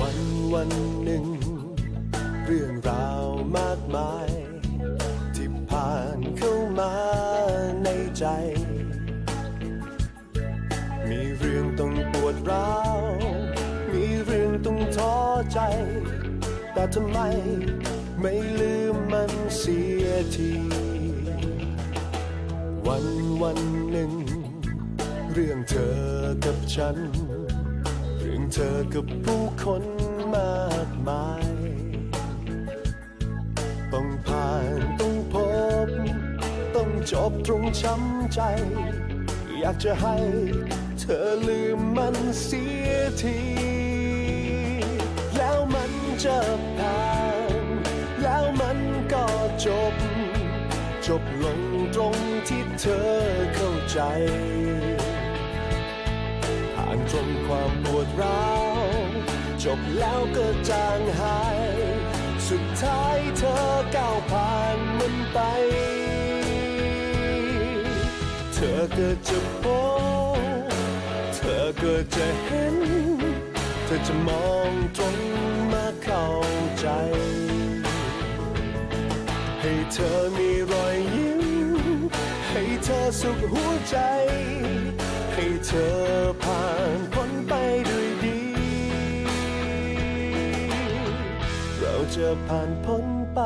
วันวันหนึ่ง เรื่องราวมากมาย ที่ผ่านเข้ามาในใจ มีเรื่องต้องปวดร้าว มีเรื่องต้องท้อใจ แต่ทำไมไม่ลืมมันเสียที วันวันหนึ่ง เรื่องเธอกับฉัน รื่องเธอกับผู้คนมากมาย ต้องผ่านต้องพบ ต้องจบตรงช้ำใจ อยากจะให้เธอลืมมันเสียที แล้วมันจะผ่าน แล้วมันก็จบ จบลงตรงที่เธอเข้าใจ จนความปวดร้าวจบแล้วก็จางหาย สุดท้ายเธอก้าวผ่านมันไป เธอเกิดจะพบเธอเกิดจะเห็น เธอจะมองตรงมาเข้าใจ ให้เธอมีรอยยิ้ม ให้เธอสุขหัวใจ ให้เธอ จะผ่านพ้นไป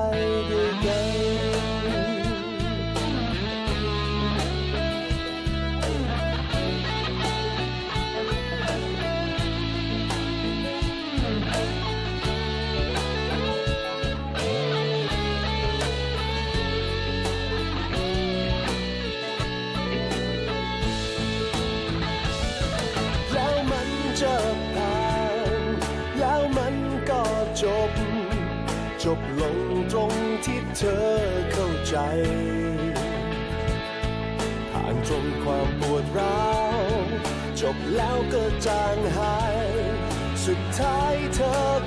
ด้วยกัน จบลงตรงที่เธอเข้าใจผ่านตรงความปวดร้าวจบแล้วก็จางหาย สุดท้ายเธอ